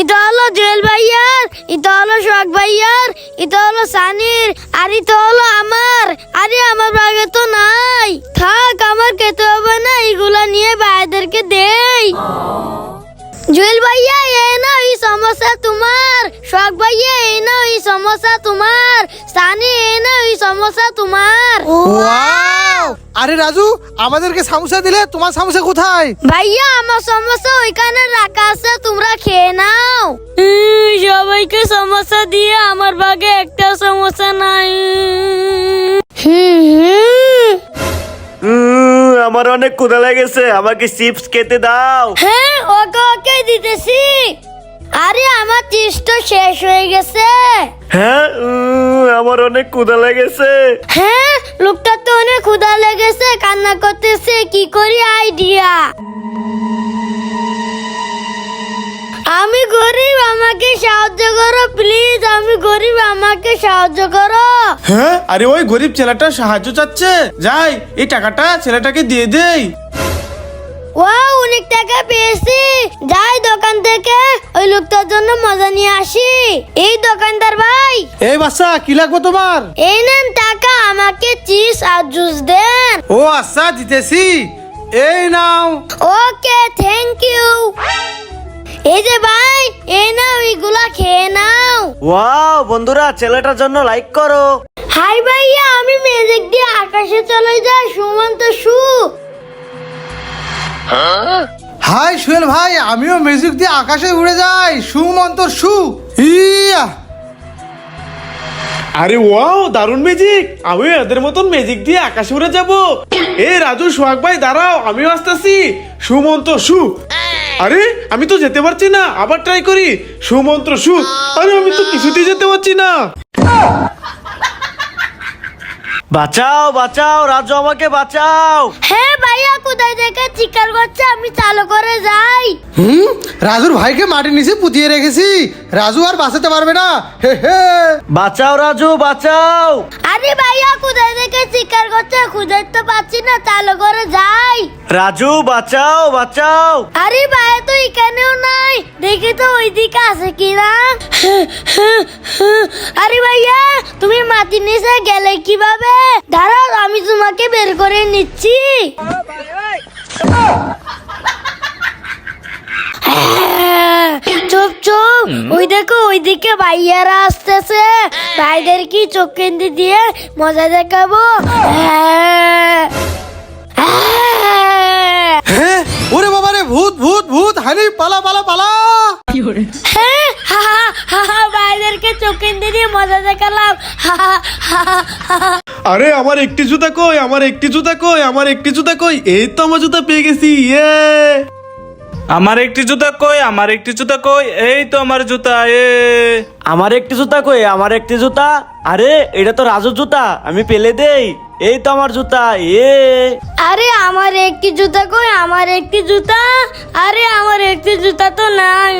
এটা হলো জুয়েল ভাইয়ার, এটা হলো সোহাগ ভাইয়ার, এটা হলো সানির, আর এটা হলো আমার। আরে, আমার ভাগে তো নাই। থাক, আমার খেতে হবে না এগুলা নিয়ে ভাইদেরকে দেই। জুয়েল ভাইয়া এই না এই সমস্যা তোমার। শখ ভাইয়া এই না এই সমস্যা তোমার। সানি এই না এই সমস্যা তোমার। ওয়াও! আরে রাজু আমাদেরকে সামোসা দিলে তোমার সামোসা কোথায়? ভাইয়া আমার সমস্যা ওইখানে রাখা আছে তোমরা খেয়ে নাও। সবাইকে সমস্যা দিয়ে আমার ভাগে একটা সমস্যা নাই। হুম হুম। আমার অনেক ক্ষুধা লেগেছে আমাকে চিপস খেতে দাও। হ্যাঁ ওকে ওকে দিতেছি। আরে আমার চিপস তো শেষ হয়ে গেছে। হ্যাঁ উম, আমার অনেক ক্ষুধা লেগেছে। হ্যাঁ লোকটা তো অনেক ক্ষুধা লেগেছে কান্না করতেছে কি করি আইডিয়া। আমি গরিব আমাকে সাহায্য করো প্লিজ আমি গরিব আমাকে সাহায্য করো। হ্যাঁ? আরে ওই গরিব ছেলেটা সাহায্য চাচ্ছে। যাই এই টাকাটা ছেলেটাকে দিয়ে দেই। ও অনেক টাকা পেয়েছি। যাই দোকান থেকে ওই লোকটার জন্য মজা নিয়ে আসি। এই দোকানদার ভাই। এই বাচ্চা কি লাগবে তোমার? এই নেন টাকা আমাকে চিজ আর জুস দেন। ও আচ্ছা দিতেছি। এই নাও। ওকে থ্যাংক ইউ এই যে ভাই এই নাও এইগুলা খেয়ে নাও। ওয়াও বন্ধুরা ছেলেটার জন্য লাইক করো। হাই ভাইয়া আমি মেজিক দিয়ে আকাশে চলে যাই সুমন্ত সু হাই সুয়েল ভাই আমিও মিউজিক দিয়ে আকাশে উড়ে যাই সুমন্তর সু ইয়া। আরে ওয়াও দারুণ ম্যাজিক আমি এদের মতন ম্যাজিক দিয়ে আকাশে উড়ে যাব। এ রাজু সোহাগ ভাই দাঁড়াও আমিও আসতেছি। সুমন্ত সু আরে আমি তো যেতে পারছি না। আবার ট্রাই করি। সুমন্ত্র সু। আরে আমি তো কিছুতেই যেতে পারছি না। বাঁচাও বাঁচাও রাজু আমাকে বাঁচাও। হ্যাঁ ভাইয়া কোথায় থেকে চিকার করছে? আমি চালু করে যাই। হুম? রাজুর ভাইকে মাটির নিচে পুঁতিয়ে রেখেছি। রাজু আর বাঁচাতে পারবে না। হে হে। বাঁচাও রাজু বাঁচাও। আরে ভাইয়া কোথায় থেকে চিকার করছে? খুঁজে তো পাচ্ছি না চালু করে যাই। রাজু, বাঁচাও বাঁচাও। আরে ভাইয়া তো এখানেও নাই। দেখি তো ওইদিকে আছে কিনা। আরে ভাইয়া, তুমি মাটির নিচে গেলে কীভাবে? দাঁড়াও, আমি তোমাকে বের করে নিচ্ছি। চুপ চুপ। ওই দেখো, ওইদিকে ভাইয়ারা আসতেছে। ভাইদের কি চোখ দিয়ে মজা দেখাবো। হ্যাঁ। ওরে বাবা রে ভূত ভূত ভূত হানি পালা পালা পালা। হ্যাঁ, হা, হা, হা, ভাইদেরকে দিয়ে মজা দেখালাম। হা, হা, হা। আরে আমার একটি জুতা কই? আমার একটি জুতা কই? আমার একটি জুতা কই? এই তো আমার জুতা পেয়ে গেছি ইয়ে। আমার একটি জুতা কই? আমার একটি জুতা কই? এই তো আমার জুতা এ। আমার একটি জুতা কই? আমার একটি জুতা? আরে এটা তো রাজু জুতা আমি পেলে দেই। এই তো আমার জুতা এ। আরে আমার একটি জুতা কই? আমার একটি জুতা? আরে আমার একটি জুতা তো নাই।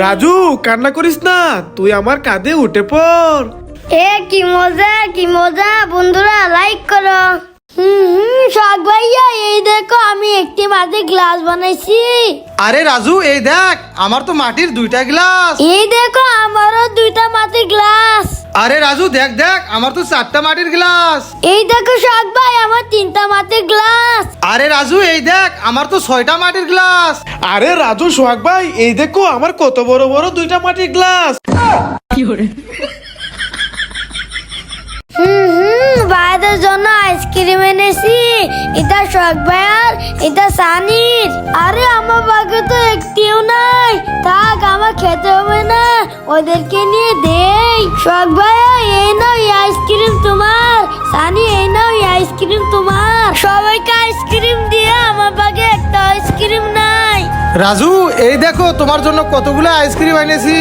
রাজু কান্না করিস না তুই আমার কাঁধে উঠে পড়। এ কি মজা কি মজা। বন্ধুরা লাইক করো। হুম হুম শখ ভাইয়া এই দেখো আমি একটি মাঝে গ্লাস বানাইছি। আরে রাজু এই দেখ আমার তো মাটির দুইটা গ্লাস। এই দেখো আমারও দুইটা মাটির গ্লাস। আরে রাজু দেখ দেখ আমার তো চারটা মাটির গ্লাস। এই দেখো শখ ভাই আমার তিনটা মাটির গ্লাস। আরে রাজু এই দেখ আমার তো ছয়টা মাটির গ্লাস। আরে রাজু সোহাগ ভাই এই দেখো আমার কত বড় বড় দুইটা মাটির গ্লাস। হুম ভাইদের জন্য আইসক্রিম এনেছি। এটা শখ ভাইয়ার, এটা সানির। আরে আমার বাগে তো একটিও নাই। থাক, আমার খেতে হবে না। ওদেরকে নিয়ে দেই। শখ ভাইয়া, এই নাও এই আইসক্রিম তোমার। সানি, এই নাও এই আইসক্রিম তোমার। সবাইকে আইসক্রিম দিয়ে আমার বাগে একটা আইসক্রিম নাই। রাজু, এই দেখো, তোমার জন্য কতগুলো আইসক্রিম এনেছি।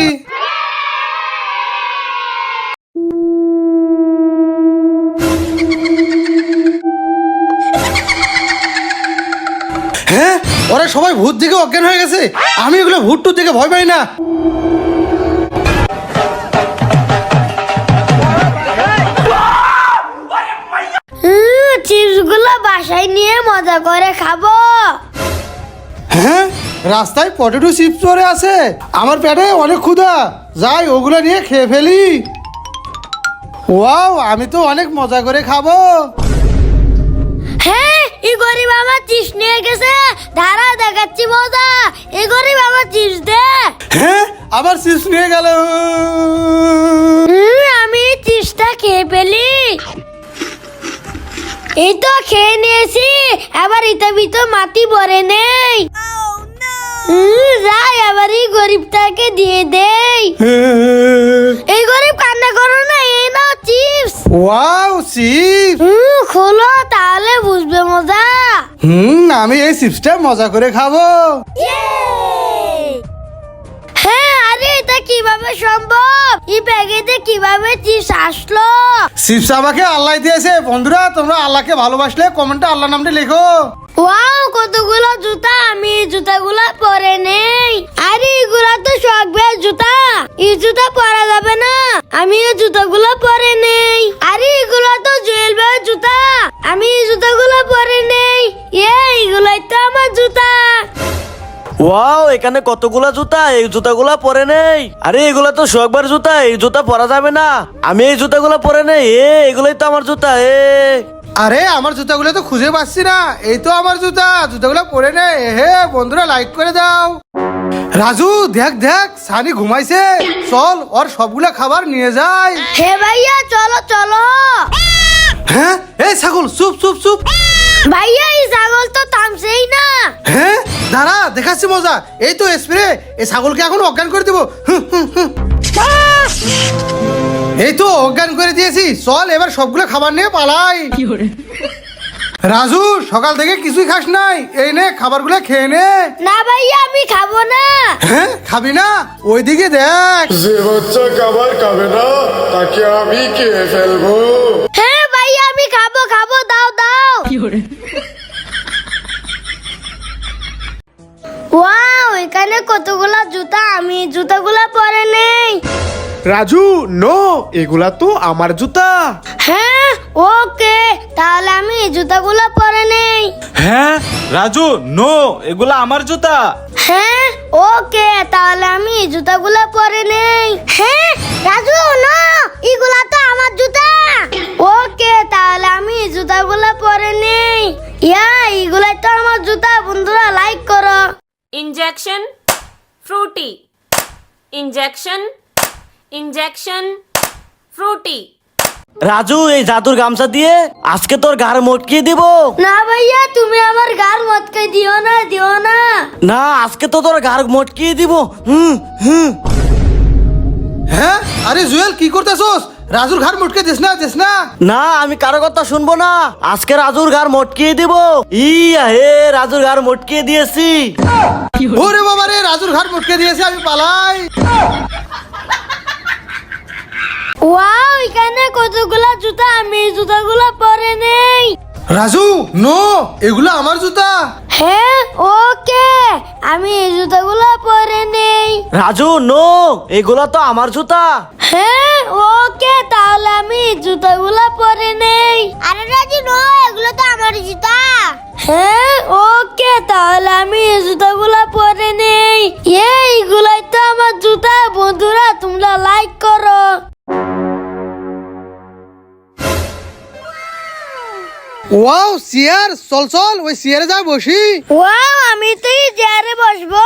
ওরা সবাই ভূত দিকে অজ্ঞান হয়ে গেছে। আমি এগুলো ভূত টুত দিকে ভয় পাই না। চিপসগুলো বাসায় নিয়ে মজা করে খাব। হ্যাঁ রাস্তায় পটেটো চিপস পরে আছে। আমার পেটে অনেক ক্ষুধা। যাই ওগুলো নিয়ে খেয়ে ফেলি। ওয়াও আমি তো অনেক মজা করে খাব। হ্যাঁ এই গরিব আমার চিপস নিয়ে গেছে। ধারা দেখাচ্ছি মজা। এই গরিব আমার চিপস দে। হ্যাঁ আবার নিয়ে গেল। আমি খেয়ে ফেলি। এই তো খেয়ে নিয়েছি। আবার এটা ভিতর মাটি ভরে নেই। যাই আবার এই গরিবটাকে দিয়ে দেই। এই গরিব কান্না করো না। চিপস। Wow chips. হুম খোলো তাহলে বুঝবে মজা। হুম আমি এই চিপসটা মজা করে খাব। হ্যাঁ আরে এটা কীভাবে সম্ভব? এই প্যাকেটে কীভাবে চিপস আসলো? চিপস আমাকে আল্লাহ দিয়েছে। বন্ধুরা তোমরা আল্লাহকে ভালোবাসলে কমেন্টে আল্লাহ নামটা লেখো। ওয়াও কতগুলো জুতা! আমি এই জুতাগুলো পরে নেই। আরে এগুলা তো শখবের জুতা। এই জুতা পরা যাবে না। আমি এই জুতাগুলো পরে নেই। আরে এগুলো তো জুয়েলবের জুতা। আমি এই জুতাগুলো পরে নেই। এ এগুলাই তো আমার জুতা। ওয়াও এখানে কতগুলা জুতা? এই জুতাগুলা পরে নেই। আরে এগুলা তো শোকবার জুতা এই জুতা পরা যাবে না। আমি এই জুতাগুলা পরে নেই। এ এগুলোই তো আমার জুতা এ। আরে আমার জুতাগুলো তো খুঁজে পাচ্ছি না। এই তো আমার জুতা জুতাগুলো পরে নে। হে বন্ধুরা লাইক করে দাও। রাজু দেখ দেখ সানি ঘুমাইছে। চল ওর সবগুলা খাবার নিয়ে যাই। হে ভাইয়া চলো চলো। হ্যাঁ? এই ছাগল চুপ চুপ চুপ। ভাইয়া এই ছাগল তো থামছেই না। হ্যাঁ? দাঁড়া দেখাচ্ছি মজা। এই তো স্প্রে এই ছাগলকে এখন অজ্ঞান করে দেবো। এই তো অজ্ঞান করে দিয়েছি। চল এবার সবগুলো খাবার নিয়ে পালাই। রাজু সকাল থেকে কিছুই খাস নাই। এই নে খাবারগুলো খেয়ে নে। না ভাইয়া আমি খাব না। হ্যাঁ খাবি না? ওইদিকে দেখ। যে বাচ্চা খাবার খাবে না তাকে আমি খেয়ে ফেলব। হ্যাঁ ভাইয়া আমি খাব খাব দাও দাও। ওয়াও এখানে কতগুলা জুতা? আমি জুতাগুলা পরে নেই। রাজু নো এগুলা তো আমার জুতা হ্যাঁ ওকে তাহলে আমি এই জুতাগুলা পরে নেই। হ্যাঁ? রাজু নো এগুলা আমার জুতা। হ্যাঁ? ওকে তাহলে আমি এই জুতাগুলা পরে নেই। হ্যাঁ? রাজু না এগুলা তো আমার জুতা। ওকে তাহলে আমি এই জুতাগুলা পরে নেই। ইয়া এগুলাই তো আমার জুতা বন্ধুরা লাইক করো। Injection fruity. Injection injection fruity. Raju এই জাদুর গামছা দিয়ে আজকে তোর গাড় মটকিয়ে দিব। না ভাইয়া তুমি আমার গাল মতকে দিও না দিও না। না আজকে তো তোর গাড় মটকিয়ে দিব। হুম হুম। হ্যাঁ? আরে জুয়েল কি করতেছস? রাজুর ঘর মটকে দিস না দিস না। না আমি কারও কথা শুনব না। আজকে রাজুর গাড় মটকিয়ে দিব। ইয়া হে রাজুর গাড় মটকিয়ে দিয়েছি। ওরে বাবা রে রাজুর ঘর মুটকে দিয়েছে আমি পালাই। ওয়াও এখানে কতগুলা জুতা? আমি এই জুতাগুলা পরে নেই। রাজু নো এগুলো আমার জুতা। হ্যাঁ ওকে আমি এই জুতাগুলা পরে নেই। রাজু নো এগুলা তো আমার জুতা। হ্যাঁ ওকে তাহলে আমি এই জুতাগুলা পরে নেই। আরে রাজি নো এগুলো তো আমার জুতা। হ্যাঁ ওকে তাহলে আমি এই জুতাগুলা পরে নেই। এইগুলাই তো আমার জুতা। বন্ধুরা তোমরা লাইক করো। ওয়াও চেয়ার চল চল ওই চেয়ারে যা বসি। ওয়াও আমি তো এই চেয়ারে বসবো।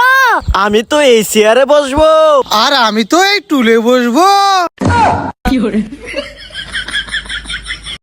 আমি তো এই চেয়ারে বসবো। আর আমি তো এই টুলে বসবো।